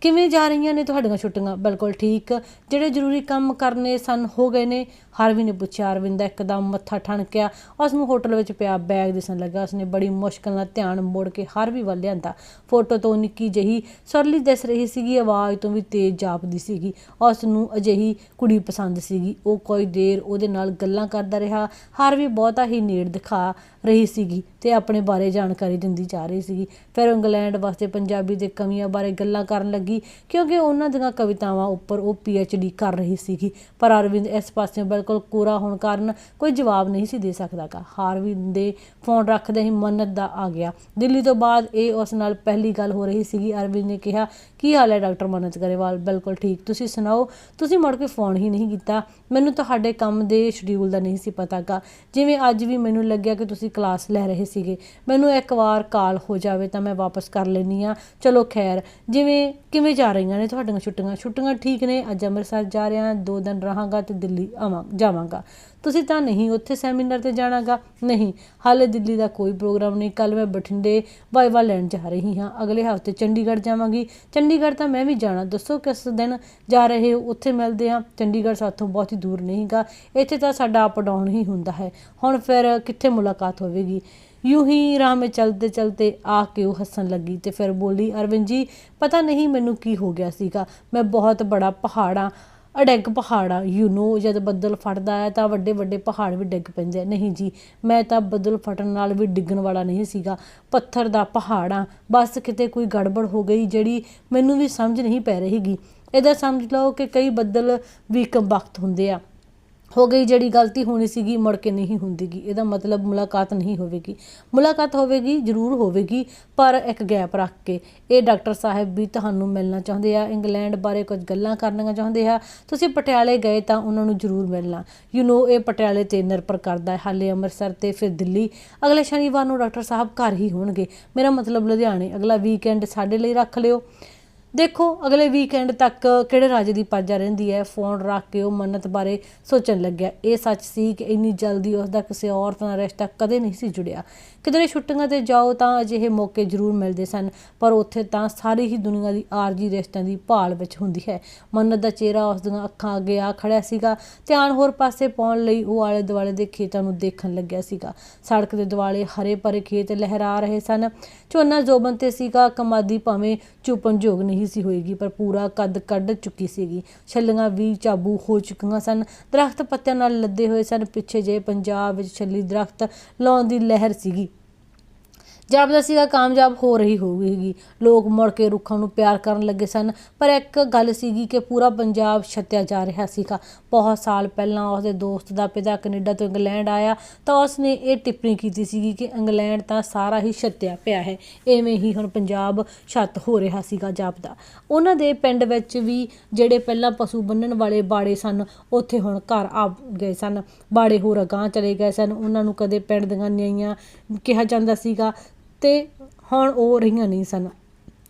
ਕਿਵੇਂ ਜਾ ਰਹੀਆਂ ਨੇ ਤੁਹਾਡੀਆਂ ਛੁੱਟੀਆਂ? ਬਿਲਕੁਲ ਠੀਕ। ਜਿਹੜੇ ਜ਼ਰੂਰੀ ਕੰਮ ਕਰਨੇ ਸਨ, ਹੋ ਗਏ ਨੇ। ਹਰਵੀ ਨੇ ਪੁੱਛਿਆ ਅਰਵਿੰਦ ਦਾ ਇੱਕਦਮ ਮੱਥਾ ਠਣਕਿਆ। ਉਸ ਨੂੰ ਹੋਟਲ ਵਿੱਚ ਪਿਆ ਬੈਗ ਦਿਸਣ ਲੱਗਾ। ਉਸਨੇ ਬੜੀ ਮੁਸ਼ਕਲ ਨਾਲ ਧਿਆਨ ਮੋੜ ਕੇ ਹਰਵੀ ਵੱਲ ਲਿਆਂਦਾ। ਫੋਟੋ ਤੋਂ ਨਿੱਕੀ ਜਹੀ ਸਰਲੀ ਦਿਸ ਰਹੀ ਸੀਗੀ। ਆਵਾਜ਼ ਤੋਂ ਵੀ ਤੇਜ਼ ਜਾਪਦੀ ਸੀਗੀ। ਉਸ ਨੂੰ ਅਜਿਹੀ ਕੁੜੀ ਪਸੰਦ ਸੀਗੀ। ਉਹ ਕੋਈ ਦੇਰ ਉਹਦੇ ਨਾਲ ਗੱਲਾਂ ਕਰਦਾ ਰਿਹਾ। ਹਰਵੀ ਬਹੁਤਾ ਹੀ ਨੇੜ ਦਿਖਾ ਰਹੀ ਸੀਗੀ ਤੇ ਆਪਣੇ ਬਾਰੇ ਜਾਣਕਾਰੀ ਦਿੰਦੀ ਜਾ ਰਹੀ ਸੀਗੀ। ਫਿਰ ਇੰਗਲੈਂਡ ਵਾਸਤੇ ਪੰਜਾਬੀ ਦੇ ਕਮੀਆਂ ਬਾਰੇ ਗੱਲਾਂ ਕਰਨ ਲੱਗੀ। ਕਿਉਂਕਿ ਉਹਨਾਂ ਦੀਆਂ ਕਵਿਤਾਵਾਂ ਉੱਪਰ ਉਹ ਡੀ ਕਰ ਰਹੀ ਸੀਗੀ। ਪਰ ਅਰਵਿੰਦ ਇਸ ਪਾਸੇ ਬਿਲਕੁਲ ਕੋਰਾ ਹੋਣ ਕਾਰਨ ਕੋਈ ਜਵਾਬ ਨਹੀਂ ਸੀ ਦੇ ਸਕਦਾਗਾ। ਹਾਰਵਿੰਦ ਦੇ ਫੋਨ ਰੱਖਦੇ ਹੀ ਮੰਨਤ ਦਾ ਆ ਗਿਆ। ਦਿੱਲੀ ਤੋਂ ਬਾਅਦ ਇਹ ਉਸ ਨਾਲ ਪਹਿਲੀ ਗੱਲ ਹੋ ਰਹੀ ਸੀਗੀ। ਅਰਵਿੰਦ ਨੇ ਕਿਹਾ, ਕੀ ਹਾਲ ਹੈ ਡਾਕਟਰ ਮੰਨਤ ਗਰੇਵਾਲ? ਬਿਲਕੁਲ ਠੀਕ। ਤੁਸੀਂ ਸੁਣਾਓ? ਤੁਸੀਂ ਮੁੜ ਕੇ ਫੋਨ ਹੀ ਨਹੀਂ ਕੀਤਾ। ਮੈਨੂੰ ਤੁਹਾਡੇ ਕੰਮ ਦੇ ਸ਼ਡਿਊਲ ਦਾ ਨਹੀਂ ਸੀ ਪਤਾਗਾ। ਜਿਵੇਂ ਅੱਜ ਵੀ ਮੈਨੂੰ ਲੱਗਿਆ ਕਿ ਤੁਸੀਂ ਕਲਾਸ ਲੈ ਰਹੇ ਸੀਗੇ। ਮੈਨੂੰ ਇੱਕ ਵਾਰ ਕਾਲ ਹੋ ਜਾਵੇ ਤਾਂ ਮੈਂ ਵਾਪਸ ਕਰ ਲੈਣੀ ਆ ਚਲੋ ਖੈਰ, ਜਿਵੇਂ ਕਿਵੇਂ ਜਾ ਰਹੀਆਂ ਨੇ ਤੁਹਾਡੀਆਂ ਛੁੱਟੀਆਂ? ਛੁੱਟੀਆਂ ਠੀਕ ਨੇ। ਅੱਜ ਅੰਮ੍ਰਿਤਸਰ ਜਾ ਰਿਹਾ, ਦੋ ਦਿਨ ਰਹਾਂਗਾ ਤੇ ਦਿੱਲੀ ਆਵਾਂਗਾ। ਜਾਵਾਂਗਾ। ਤੁਸੀਂ ਤਾਂ ਨਹੀਂ ਉੱਥੇ ਸੈਮੀਨਾਰ ਤੇ ਜਾਣਾਗਾ। ਨਹੀਂ, ਹਾਲੇ ਦਿੱਲੀ ਦਾ ਕੋਈ ਪ੍ਰੋਗਰਾਮ ਨਹੀਂ। ਕੱਲ ਮੈਂ ਬਠਿੰਡੇ ਵਾਈਵਾ ਲੈਣ ਜਾ ਰਹੀ ਹਾਂ। ਅਗਲੇ ਹਫ਼ਤੇ ਚੰਡੀਗੜ੍ਹ ਜਾਵਾਂਗੀ। ਚੰਡੀਗੜ੍ਹ ਤਾਂ ਮੈਂ ਵੀ ਜਾਣਾ। ਦੱਸੋ ਕਿਸ ਦਿਨ ਜਾ ਰਹੇ ਹੋ? ਉੱਥੇ ਮਿਲਦੇ ਹਾਂ। ਚੰਡੀਗੜ੍ਹ ਸਾਥੋਂ ਬਹੁਤ ਹੀ ਦੂਰ ਨਹੀਂਗਾ। ਇੱਥੇ ਤਾਂ ਸਾਡਾ ਅਪ ਡਾਊਨ ਹੀ ਹੁੰਦਾ ਹੈ। ਹੁਣ ਫਿਰ ਕਿੱਥੇ ਮੁਲਾਕਾਤ ਹੋਵੇਗੀ? ਯੂੰ ਹੀ ਰਾਹ ਮੇ ਚਲਦੇ ਚਲਤੇ ਆ ਕੇ ਉਹ ਹੱਸਣ ਲੱਗੀ ਤੇ ਫਿਰ ਬੋਲੀ, ਅਰਵਿੰਦ ਜੀ, ਪਤਾ ਨਹੀਂ ਮੈਨੂੰ ਕੀ ਹੋ ਗਿਆ ਸੀਗਾ। ਮੈਂ ਬਹੁਤ ਬੜਾ ਪਹਾੜਾਂ ਅਡੈਗ ਪਹਾੜਾ ਯੂ نو ਜਦ ਬੱਦਲ ਫਟਦਾ ਹੈ ਤਾਂ ਵੱਡੇ ਵੱਡੇ ਪਹਾੜ ਵੀ ਡਿੱਗ ਪੈਂਦੇ ਆ। ਨਹੀਂ ਜੀ, ਮੈਂ ਤਾਂ ਬੱਦਲ ਫਟਣ ਨਾਲ ਵੀ ਡਿੱਗਣ ਵਾਲਾ ਨਹੀਂ ਸੀਗਾ। ਪੱਥਰ ਦਾ ਪਹਾੜ ਪਹਾੜਾ ਬਸ ਕਿਤੇ ਕੋਈ ਗੜਬੜ ਹੋ ਗਈ ਜਿਹੜੀ ਮੈਨੂੰ ਵੀ ਸਮਝ ਨਹੀਂ ਪੈ ਰਹੀਗੀ ਇਹਦਾ ਸਮਝ ਲਓ ਕਿ ਕਈ ਬੱਦਲ ਵੀ ਕੰਬਖਤ ਹੁੰਦੇ ਆ। ਹੋ ਗਈ ਜਿਹੜੀ ਗਲਤੀ ਹੋਣੀ ਸੀਗੀ, ਮੁੜ ਕੇ ਨਹੀਂ ਹੁੰਦੀਗੀ। ਇਹਦਾ ਮਤਲਬ ਮੁਲਾਕਾਤ ਨਹੀਂ ਹੋਵੇਗੀ। ਮੁਲਾਕਾਤ ਹੋਵੇਗੀ, ਜ਼ਰੂਰ ਹੋਵੇਗੀ, ਪਰ ਇੱਕ ਗੈਪ ਰੱਖ ਕੇ। ਇਹ ਡਾਕਟਰ ਸਾਹਿਬ ਵੀ ਤੁਹਾਨੂੰ ਮਿਲਣਾ ਚਾਹੁੰਦੇ ਆ, ਇੰਗਲੈਂਡ ਬਾਰੇ ਕੁਝ ਗੱਲਾਂ ਕਰਨੀਆਂ ਚਾਹੁੰਦੇ ਆ। ਤੁਸੀਂ ਪਟਿਆਲੇ ਗਏ ਤਾਂ ਉਹਨਾਂ ਨੂੰ ਜ਼ਰੂਰ ਮਿਲਣਾ। ਯੂ نو ਇਹ ਪਟਿਆਲੇ ਤੇ ਨਿਰਭਰ ਕਰਦਾ ਹੈ। ਹਾਲੇ ਅੰਮ੍ਰਿਤਸਰ ਤੇ ਫਿਰ ਦਿੱਲੀ। ਅਗਲੇ ਸ਼ਨੀਵਾਰ ਨੂੰ ਡਾਕਟਰ ਸਾਹਿਬ ਘਰ ਹੀ ਹੋਣਗੇ। ਮੇਰਾ ਮਤਲਬ ਲੁਧਿਆਣੇ। ਅਗਲਾ ਵੀਕਐਂਡ ਸਾਡੇ ਲਈ ਰੱਖ ਲਿਓ। ਦੇਖੋ, ਅਗਲੇ ਵੀਕਐਂਡ ਤੱਕ ਕਿਹੜੇ ਰਾਜੇ ਦੀ ਪਾਜਾ ਰਹਿੰਦੀ ਹੈ? ਫੋਨ ਰੱਖ ਕੇ ਉਹ ਮੰਨਤ ਬਾਰੇ ਸੋਚਣ ਲੱਗਿਆ। ਇਹ ਸੱਚ ਸੀ ਕਿ ਇੰਨੀ ਜਲਦੀ ਉਸ ਦਾ ਕਿਸੇ ਔਰਤ ਨਾਲ ਰਿਸ਼ਤਾ ਕਦੇ ਨਹੀਂ ਸੀ ਜੁੜਿਆ। ਕਿਧਰੇ ਛੁੱਟੀਆਂ ਤੇ ਜਾਓ ਤਾਂ ਅਜਿਹੇ ਮੌਕੇ ਜ਼ਰੂਰ ਮਿਲਦੇ ਸਨ, ਪਰ ਉੱਥੇ ਤਾਂ ਸਾਰੀ ਹੀ ਦੁਨੀਆ ਦੀ ਆਰਜੀ ਰਿਸ਼ਤਿਆਂ ਦੀ ਭਾਲ ਵਿੱਚ ਹੁੰਦੀ ਹੈ। ਮੰਨਤ ਦਾ ਚਿਹਰਾ ਉਸ ਦੀਆਂ ਅੱਖਾਂ ਅੱਗੇ ਆ ਖੜਿਆ ਸੀਗਾ। ਧਿਆਨ ਹੋਰ ਪਾਸੇ ਪਾਉਣ ਲਈ ਉਹ ਆਲੇ ਦੁਆਲੇ ਦੇ ਖੇਤਾਂ ਨੂੰ ਦੇਖਣ ਲੱਗਿਆ ਸੀਗਾ। ਸੜਕ ਦੇ ਦੁਆਲੇ ਹਰੇ ਭਰੇ ਖੇਤ ਲਹਿਰਾ ਰਹੇ ਸਨ। ਝੋਨਾ ਜੋਬਨ ਤੇ ਸੀਗਾ। ਕਮਾਦੀ ਭਾਵੇਂ ਚੁੱਪਣ ਨਹੀਂ ਨਹੀਂ ਸੀ ਹੋਏਗੀ, ਪਰ ਪੂਰਾ ਕੱਦ ਕੱਢ ਚੁੱਕੀ ਸੀਗੀ। ਛੱਲੀਆਂ ਵੀ ਚਾਬੂ ਹੋ ਚੁੱਕੀਆਂ ਸਨ। ਦਰਖਤ ਪੱਤਿਆਂ ਨਾਲ ਲੱਦੇ ਹੋਏ ਸਨ। ਪਿੱਛੇ ਜੇ ਪੰਜਾਬ ਵਿੱਚ ਛੱਲੀ ਦਰਖਤ ਲਾਉਣ ਦੀ ਲਹਿਰ ਸੀਗੀ। ਜਾਪਦਾ ਸੀਗਾ ਕਾਮਯਾਬ ਹੋ ਰਹੀ ਹੋਵੇਗੀ। ਲੋਕ ਮੁੜ ਕੇ ਰੁੱਖਾਂ ਨੂੰ ਪਿਆਰ ਕਰਨ ਲੱਗੇ ਸਨ, ਪਰ ਇੱਕ ਗੱਲ ਸੀਗੀ ਕਿ ਪੂਰਾ ਪੰਜਾਬ ਛੱਤਿਆ ਜਾ ਰਿਹਾ ਸੀਗਾ। ਬਹੁਤ ਸਾਲ ਪਹਿਲਾਂ ਉਸਦੇ ਦੋਸਤ ਦਾ ਪਿਤਾ ਕੈਨੇਡਾ ਤੋਂ ਇੰਗਲੈਂਡ ਆਇਆ, ਤਾਂ ਉਸਨੇ ਇਹ ਟਿੱਪਣੀ ਕੀਤੀ ਸੀਗੀ ਕਿ ਇੰਗਲੈਂਡ ਤਾਂ ਸਾਰਾ ਹੀ ਛੱਤਿਆ ਪਿਆ ਹੈ, ਐਵੇਂ ਹੀ ਹੁਣ ਪੰਜਾਬ ਛੱਤ ਹੋ ਰਿਹਾ ਸੀਗਾ ਜਾਪਦਾ। ਉਹਨਾਂ ਦੇ ਪਿੰਡ ਵਿੱਚ ਵੀ ਜਿਹੜੇ ਪਹਿਲਾਂ ਪਸ਼ੂ ਬੰਨਣ ਵਾਲੇ ਬਾੜੇ ਸਨ, ਉੱਥੇ ਹੁਣ ਘਰ ਆ ਗਏ ਸਨ। ਬਾੜੇ ਹੋਰ ਅਗਾਂਹ ਚਲੇ ਗਏ ਸਨ। ਉਹਨਾਂ ਨੂੰ ਕਦੇ ਪਿੰਡ ਦੀਆਂ ਨਿਆਈਆਂ ਕਿਹਾ ਜਾਂਦਾ ਸੀਗਾ ਤੇ ਹੁਣ ਉਹ ਰਹੀਆਂ ਨਹੀਂ ਸਨ।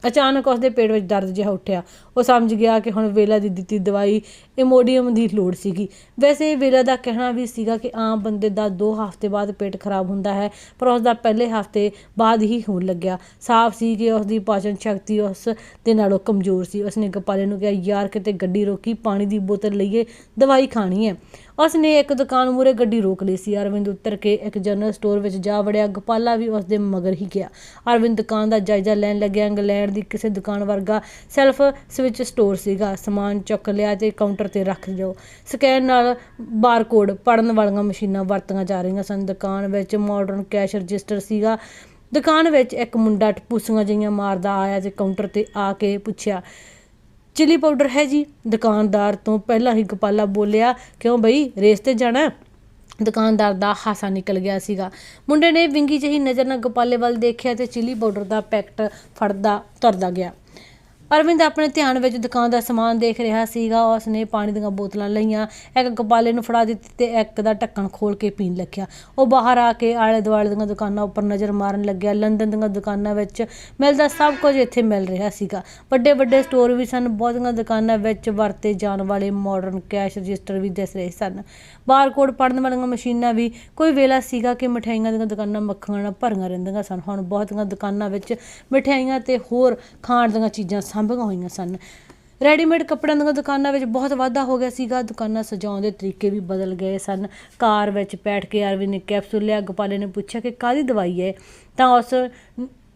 ਅਚਾਨਕ ਉਸਦੇ ਪੇਟ ਵਿੱਚ ਦਰਦ ਜਿਹਾ ਉੱਠਿਆ। ਉਹ ਸਮਝ ਗਿਆ ਕਿ ਹੁਣ ਵੇਲਾ ਦੀ ਦਿੱਤੀ ਦਵਾਈ ਇਮੋਡੀਅਮ ਦੀ ਲੋੜ ਸੀਗੀ। ਵੈਸੇ ਵੇਲਾ ਦਾ ਕਹਿਣਾ ਵੀ ਸੀਗਾ ਕਿ ਆਮ ਬੰਦੇ ਦਾ 2 ਹਫ਼ਤੇ ਬਾਅਦ ਪੇਟ ਖਰਾਬ ਹੁੰਦਾ ਹੈ, ਪਰ ਉਸ ਦਾ ਪਹਿਲੇ ਹਫ਼ਤੇ ਬਾਅਦ ਹੀ ਹੋਣ ਲੱਗਿਆ। ਸਾਫ਼ ਸੀ ਕਿ ਉਸ ਦੀ ਪਾਚਨ ਸ਼ਕਤੀ ਉਸ ਦੇ ਨਾਲੋਂ ਕਮਜ਼ੋਰ ਸੀ। ਉਸ ਨੇ ਗੋਪਾਲੇ ਨੂੰ ਕਿਹਾ, ਯਾਰ, ਕਿਤੇ ਗੱਡੀ ਰੋਕੀ, ਪਾਣੀ ਦੀ ਬੋਤਲ ਲਈਏ, ਦਵਾਈ ਖਾਣੀ ਹੈ। ਉਸ ਨੇ ਇੱਕ ਦੁਕਾਨ ਮੂਰੇ ਗੱਡੀ ਰੋਕ ਲਈ ਸੀ। ਅਰਵਿੰਦ ਉੱਤਰ ਕੇ ਇੱਕ ਜਨਰਲ ਸਟੋਰ ਵਿੱਚ ਜਾ ਵੜਿਆ। ਗੋਪਾਲਾ ਵੀ ਉਸ ਦੇ ਮਗਰ ਹੀ ਗਿਆ। ਅਰਵਿੰਦ ਦੁਕਾਨ ਦਾ ਜਾਇਜ਼ਾ ਲੈਣ ਲੱਗਿਆ। ਇੰਗਲੈਂਡ ਦੀ ਕਿਸੇ ਦੁਕਾਨ ਵਰਗਾ ਸੈਲਫ ਸਵਿਚ ਸਟੋਰ ਸੀਗਾ। ਸਮਾਨ ਚੁੱਕ ਲਿਆ ਤੇ ਕਾਊਂਟਰ ਤੇ ਰੱਖ ਜਾਓ ਸਕੈਨ ਨਾਲ ਬਾਰਕੋਡ ਪੜਨ ਵਾਲੀਆਂ ਮਸ਼ੀਨਾਂ ਵਰਤੀਆਂ ਜਾ ਰਹੀਆਂ ਸਨ। ਦੁਕਾਨ ਵਿੱਚ ਮਾਡਰਨ ਕੈਸ਼ ਰਜਿਸਟਰ ਸੀਗਾ। ਦੁਕਾਨ ਵਿੱਚ ਇੱਕ ਮੁੰਡਾ ਟਪੂਸੀਆਂ ਜਿਹੀਆਂ ਮਾਰਦਾ ਆਇਆ ਤੇ ਕਾਊਂਟਰ ਤੇ ਆ ਕੇ ਪੁੱਛਿਆ, ਚਿਲੀ ਪਾਊਡਰ ਹੈ ਜੀ? ਦੁਕਾਨਦਾਰ ਤੋਂ ਪਹਿਲਾਂ ਹੀ ਗੋਪਾਲਾ ਬੋਲਿਆ, ਕਿਉਂ ਬਈ ਰੇਸ ਤੇ ਜਾਣਾ? ਦੁਕਾਨਦਾਰ ਦਾ ਹਾਸਾ ਨਿਕਲ ਗਿਆ ਸੀਗਾ। ਮੁੰਡੇ ਨੇ ਵਿੰਗੀ ਜਿਹੀ ਨਜ਼ਰ ਨਾਲ ਗੋਪਾਲੇ ਵੱਲ ਦੇਖਿਆ ਤੇ ਚਿਲੀ ਪਾਊਡਰ ਦਾ ਪੈਕਟ ਫੜਦਾ ਤੁਰਦਾ ਗਿਆ। ਅਰਵਿੰਦ ਆਪਣੇ ਧਿਆਨ ਵਿੱਚ ਦੁਕਾਨ ਦਾ ਸਮਾਨ ਦੇਖ ਰਿਹਾ ਸੀਗਾ। ਉਸ ਨੇ ਪਾਣੀ ਦੀਆਂ ਬੋਤਲਾਂ ਲਈਆਂ, ਇੱਕ ਗੋਪਾਲੇ ਨੂੰ ਫੜਾ ਦਿੱਤੀ ਤੇ ਇੱਕ ਦਾ ਢੱਕਣ ਖੋਲ ਕੇ ਪੀਣ ਲੱਗਿਆ। ਉਹ ਬਾਹਰ ਆ ਕੇ ਆਲੇ ਦੁਆਲੇ ਦੀਆਂ ਦੁਕਾਨਾਂ ਉੱਪਰ ਨਜ਼ਰ ਮਾਰਨ ਲੱਗਿਆ। ਲੰਡਨ ਦੀਆਂ ਦੁਕਾਨਾਂ ਵਿੱਚ ਮਿਲਦਾ ਸਭ ਕੁਝ ਇੱਥੇ ਮਿਲ ਰਿਹਾ ਸੀਗਾ। ਵੱਡੇ ਵੱਡੇ ਸਟੋਰ ਵੀ ਸਨ। ਬਹੁਤੀਆਂ ਦੁਕਾਨਾਂ ਵਿੱਚ ਵਰਤੇ ਜਾਣ ਵਾਲੇ ਮਾਡਰਨ ਕੈਸ਼ ਰਜਿਸਟਰ ਵੀ ਦਿਸ ਰਹੇ ਸਨ। ਬਾਰਕੋਡ ਪੜਨ ਵਾਲੀਆਂ ਮਸ਼ੀਨਾਂ ਵੀ। ਕੋਈ ਵੇਲਾ ਸੀਗਾ ਕਿ ਮਠਿਆਈਆਂ ਦੀਆਂ ਦੁਕਾਨਾਂ ਮੱਖਣ ਨਾਲ ਭਰੀਆਂ ਰਹਿੰਦੀਆਂ ਸਨ। ਹੁਣ ਬਹੁਤੀਆਂ ਦੁਕਾਨਾਂ ਵਿੱਚ ਮਠਿਆਈਆਂ ਤੇ ਹੋਰ ਖਾਣ ਦੀਆਂ ਚੀਜ਼ਾਂ ਸਾਂਭੀਆਂ ਹੋਈਆਂ ਸਨ। ਰੈਡੀਮੇਡ ਕੱਪੜਿਆਂ ਦੀਆਂ ਦੁਕਾਨਾਂ ਵਿੱਚ ਬਹੁਤ ਵਾਧਾ ਹੋ ਗਿਆ ਸੀਗਾ। ਦੁਕਾਨਾਂ ਸਜਾਉਣ ਦੇ ਤਰੀਕੇ ਵੀ ਬਦਲ ਗਏ ਸਨ। ਕਾਰ ਵਿੱਚ ਬੈਠ ਕੇ ਅਰਵਿੰਦ ਨੇ ਕੈਪਸੂਲ ਲਿਆ। ਗੋਪਾਲੇ ਨੇ ਪੁੱਛਿਆ ਕਿ ਕਾਹਦੀ ਦਵਾਈ ਹੈ? ਤਾਂ ਉਸ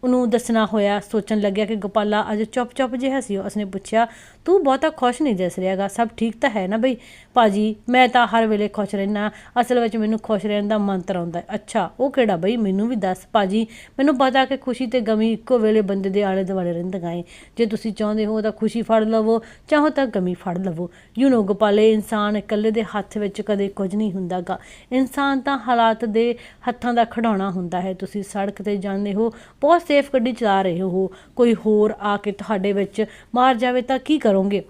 ਨੂੰ ਦੱਸਣਾ ਹੋਇਆ। ਸੋਚਣ ਲੱਗਿਆ ਕਿ ਗੋਪਾਲਾ ਅੱਜ ਚੁੱਪ-ਚੁੱਪ ਜਿਹਾ ਸੀ। ਉਸਨੇ ਪੁੱਛਿਆ ਤੂੰ ਬਹੁਤਾ ਖੁਸ਼ ਨਹੀਂ ਦਿਸ ਰਿਹਾਗਾ, ਸਭ ਠੀਕ ਤਾਂ ਹੈ ਨਾ ਬਈ? ਭਾਜੀ, ਮੈਂ ਤਾਂ ਹਰ ਵੇਲੇ ਖੁਸ਼ ਰਹਿਣਾ ਅਸਲ ਵਿੱਚ ਮੈਨੂੰ ਖੁਸ਼ ਰਹਿਣ ਦਾ ਮੰਤਰ ਆਉਂਦਾ ਅੱਛਾ, ਉਹ ਕਿਹੜਾ ਬਈ? ਮੈਨੂੰ ਵੀ ਦੱਸ। ਭਾਜੀ, ਮੈਨੂੰ ਪਤਾ ਕਿ ਖੁਸ਼ੀ ਤੇ ਗਮੀ ਇੱਕੋ ਵੇਲੇ ਬੰਦੇ ਦੇ ਆਲੇ ਦੁਆਲੇ ਰਹਿੰਦੀਆਂ ਏ। ਜੇ ਤੁਸੀਂ ਚਾਹੁੰਦੇ ਹੋ ਤਾਂ ਖੁਸ਼ੀ ਫੜ ਲਵੋ, ਚਾਹੋ ਤਾਂ ਗਮੀ ਫੜ ਲਵੋ। ਯੂ نو ਗੋਪਾਲੇ, ਇਨਸਾਨ ਇਕੱਲੇ ਦੇ ਹੱਥ ਵਿੱਚ ਕਦੇ ਕੁਝ ਨਹੀਂ ਹੁੰਦਾਗਾ। ਇਨਸਾਨ ਤਾਂ ਹਾਲਾਤ ਦੇ ਹੱਥਾਂ ਦਾ ਖਿਡੌਣਾ ਹੁੰਦਾ ਹੈ। ਤੁਸੀਂ ਸੜਕ ਤੇ ਜਾਂਦੇ ਹੋ, ਬਹੁਤ ਸੇਫ ਗੱਡੀ ਚਲਾ ਰਹੇ ਹੋ। ਕੋਈ ਹੋਰ ਆ ਕੇ ਤੁਹਾਡੇ ਵਿੱਚ ਮਾਰ ਜਾਵੇ ਤਾਂ ਕੀ ਕਰੋਗੇ।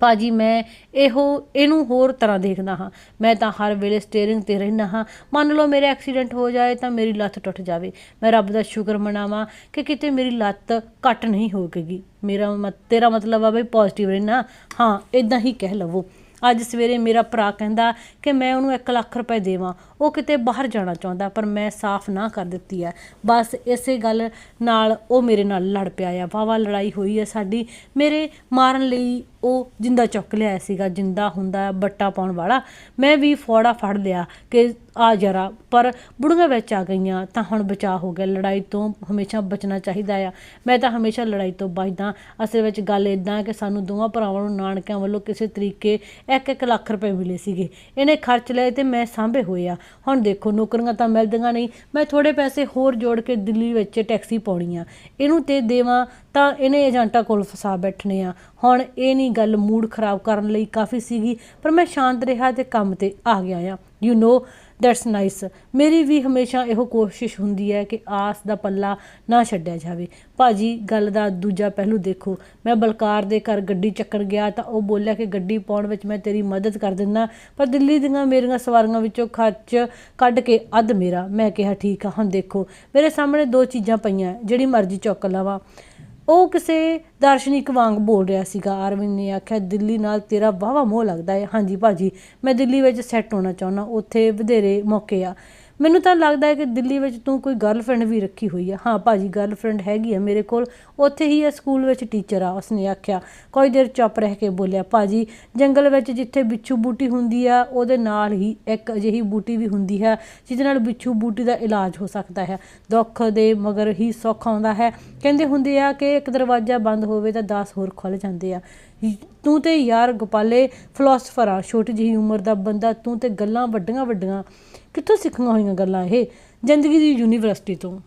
ਭਾਜੀ, ਮੈਂ ਇਹੋ, ਇਹਨੂੰ ਹੋਰ ਤਰ੍ਹਾਂ ਦੇਖਦਾ ਹਾਂ। ਮੈਂ ਤਾਂ ਹਰ ਵੇਲੇ ਸਟੀਅਰਿੰਗ ਤੇ ਰਹਿਣਾ ਹਾਂ। ਮੰਨ ਲਓ ਮੇਰੇ ਐਕਸੀਡੈਂਟ ਹੋ ਜਾਏ ਤਾਂ ਮੇਰੀ ਲੱਤ ਟੁੱਟ ਜਾਵੇ। ਮੈਂ ਰੱਬ ਦਾ ਸ਼ੁਕਰ ਮਨਾਵਾਂ ਕਿ ਕਿਤੇ ਮੇਰੀ ਲੱਤ ਕੱਟ ਨਹੀਂ ਹੋਵੇਗੀ। ਮੇਰਾ ਮਤ, ਤੇਰਾ ਮਤਲਬ ਆ ਬਈ ਪੋਜ਼ਿਟਿਵ ਰਹਿਣਾ। ਹਾਂ ਇਦਾਂ ਹੀ ਕਹਿ ਲਵੋ। ਅੱਜ ਸਵੇਰੇ ਮੇਰਾ ਭਰਾ ਕਹਿੰਦਾ ਕਿ ਮੈਂ ਉਹਨੂੰ 1 ਲੱਖ ਰੁਪਏ ਦੇਵਾਂ। ਉਹ ਕਿਤੇ ਬਾਹਰ ਜਾਣਾ ਚਾਹੁੰਦਾ, ਪਰ ਮੈਂ ਸਾਫ਼ ਨਾ ਕਰ ਦਿੱਤੀ ਹੈ। ਬਸ ਇਸੇ ਗੱਲ ਨਾਲ ਉਹ ਮੇਰੇ ਨਾਲ ਲੜ ਪਿਆ ਆ। ਵਾਵਾ ਲੜਾਈ ਹੋਈ ਹੈ ਸਾਡੀ। ਮੇਰੇ ਮਾਰਨ ਲਈ ਉਹ ਜਿੰਦਾ ਚੁੱਕ ਲਿਆ ਸੀਗਾ, ਜਿੰਦਾ ਹੁੰਦਾ ਹੈ ਬੱਟਾ ਪਾਉਣ ਵਾਲਾ। ਮੈਂ ਵੀ ਫੋੜਾ ਫੜ ਲਿਆ ਕਿ ਆ ਜਰਾ, ਪਰ ਬੁੜੀਆਂ ਵਿੱਚ ਆ ਗਈਆਂ, ਤਾਂ ਹੁਣ ਬਚਾਅ ਹੋ ਗਿਆ। ਲੜਾਈ ਤੋਂ ਹਮੇਸ਼ਾ ਬਚਣਾ ਚਾਹੀਦਾ ਆ। ਮੈਂ ਤਾਂ ਹਮੇਸ਼ਾ ਲੜਾਈ ਤੋਂ ਬਚਦਾ ਅਸਲ ਵਿੱਚ ਗੱਲ ਇਦਾਂ ਕਿ ਸਾਨੂੰ ਦੋਵਾਂ ਭਰਾਵਾਂ ਨੂੰ, ਨਾਨਕਿਆਂ ਵੱਲੋਂ ਕਿਸੇ ਤਰੀਕੇ 1-1 ਲੱਖ ਰੁਪਏ ਮਿਲੇ ਸੀਗੇ। ਇਹਨੇ ਖਰਚ ਲਏ ਤੇ ਮੈਂ ਸਾਂਭੇ ਹੋਏ ਆ। ਹੁਣ ਦੇਖੋ ਨੌਕਰੀਆਂ ਤਾਂ ਮਿਲਦੀਆਂ ਨਹੀਂ। ਮੈਂ ਥੋੜੇ ਪੈਸੇ ਹੋਰ ਜੋੜ ਕੇ ਦਿੱਲੀ ਵਿੱਚ ਟੈਕਸੀ ਪਾਉਣੀ ਆ। ਇਹਨੂੰ ਤੇ ਦੇਵਾਂ ਤਾਂ ਇਹਨੇ ਏਜੰਟਾਂ ਕੋਲ ਫਸਾ ਬੈਠਣੇ ਆ। ਹੁਣ ਇਹ ਨਹੀਂ ਗੱਲ ਮੂਡ ਖਰਾਬ ਕਰਨ ਲਈ ਕਾਫੀ ਸੀਗੀ, ਪਰ ਮੈਂ ਸ਼ਾਂਤ ਰਿਹਾ ਤੇ ਕੰਮ ਤੇ ਆ ਗਿਆ ਆ। ਯੂ نو ਦੈਟਸ ਨਾਈਸ ਮੇਰੀ ਵੀ ਹਮੇਸ਼ਾ ਇਹੋ ਕੋਸ਼ਿਸ਼ ਹੁੰਦੀ ਹੈ ਕਿ ਆਸ ਦਾ ਪੱਲਾ ਨਾ ਛੱਡਿਆ ਜਾਵੇ। ਭਾਜੀ, ਗੱਲ ਦਾ ਦੂਜਾ ਪਹਿਲੂ ਦੇਖੋ। ਮੈਂ ਬਲਕਾਰ ਦੇ ਘਰ ਗੱਡੀ ਚੱਕਣ ਗਿਆ ਤਾਂ ਉਹ ਬੋਲਿਆ ਕਿ ਗੱਡੀ ਪਾਉਣ ਵਿੱਚ ਮੈਂ ਤੇਰੀ ਮਦਦ ਕਰ ਦਿੰਦਾ, ਪਰ ਦਿੱਲੀ ਦੀਆਂ ਮੇਰੀਆਂ ਸਵਾਰੀਆਂ ਵਿੱਚੋਂ ਖਰਚ ਕੱਢ ਕੇ ਅੱਧ ਮੇਰਾ। ਮੈਂ ਕਿਹਾ, ਠੀਕ ਆ, ਹੁਣ ਦੇਖੋ। ਮੇਰੇ ਸਾਹਮਣੇ ਦੋ ਚੀਜ਼ਾਂ ਪਈਆਂ, ਜਿਹੜੀ ਮਰਜ਼ੀ ਚੁੱਕ ਲਵਾਂ। ਉਹ ਕਿਸੇ ਦਾਰਸ਼ਨਿਕ ਵਾਂਗ ਬੋਲ ਰਿਹਾ ਸੀਗਾ। ਅਰਵਿੰਦ ਨੇ ਆਖਿਆ, ਦਿੱਲੀ ਨਾਲ ਤੇਰਾ ਵਾਹਵਾ ਮੋਹ ਲੱਗਦਾ ਹੈ। ਹਾਂਜੀ ਭਾਜੀ ਮੈਂ ਦਿੱਲੀ ਵਿੱਚ ਸੈੱਟ ਹੋਣਾ ਚਾਹੁੰਦਾ। ਉੱਥੇ ਵਧੇਰੇ ਮੌਕੇ ਆ। ਮੈਨੂੰ ਤਾਂ ਲੱਗਦਾ ਹੈ ਕਿ ਦਿੱਲੀ ਵਿੱਚ ਤੂੰ ਕੋਈ ਗਰਲਫ੍ਰੈਂਡ ਵੀ ਰੱਖੀ ਹੋਈ ਆ। ਹਾਂ ਭਾਜੀ ਗਰਲਫ੍ਰੈਂਡ ਹੈਗੀ ਆ ਮੇਰੇ ਕੋਲ। ਉੱਥੇ ਹੀ ਆ ਸਕੂਲ ਵਿੱਚ ਟੀਚਰ ਆ, ਉਸਨੇ ਆਖਿਆ। ਕੋਈ ਦੇਰ ਚੁੱਪ ਰਹਿ ਕੇ ਬੋਲਿਆ, ਭਾਜੀ, ਜੰਗਲ ਵਿੱਚ ਜਿੱਥੇ ਬਿੱਛੂ ਬੂਟੀ ਹੁੰਦੀ ਆ, ਉਹਦੇ ਨਾਲ ਹੀ ਇੱਕ ਅਜਿਹੀ ਬੂਟੀ ਵੀ ਹੁੰਦੀ ਹੈ, ਜਿਹਦੇ ਨਾਲ ਬਿੱਛੂ ਬੂਟੀ ਦਾ ਇਲਾਜ ਹੋ ਸਕਦਾ ਹੈ। ਦੁੱਖ ਦੇ ਮਗਰ ਹੀ ਸੁੱਖ ਆਉਂਦਾ ਹੈ। ਕਹਿੰਦੇ ਹੁੰਦੇ ਆ ਕਿ ਇੱਕ ਦਰਵਾਜ਼ਾ ਬੰਦ ਹੋਵੇ ਤਾਂ 10 ਹੋਰ ਖੁੱਲ ਜਾਂਦੇ ਆ। ਤੂੰ ਤੇ ਯਾਰ ਗੋਪਾਲੇ ਫਿਲਾਸਫਰ ਆ, ਛੋਟੀ ਜਿਹੀ ਉਮਰ ਦਾ ਬੰਦਾ, ਤੂੰ ਤੇ ਗੱਲਾਂ ਵੱਡੀਆਂ ਵੱਡੀਆਂ ਕਿੱਥੋਂ ਸਿੱਖੀਆਂ ਹੋਈਆਂ ਗੱਲਾਂ ਇਹ? ਜ਼ਿੰਦਗੀ ਦੀ ਯੂਨੀਵਰਸਿਟੀ ਤੋਂ।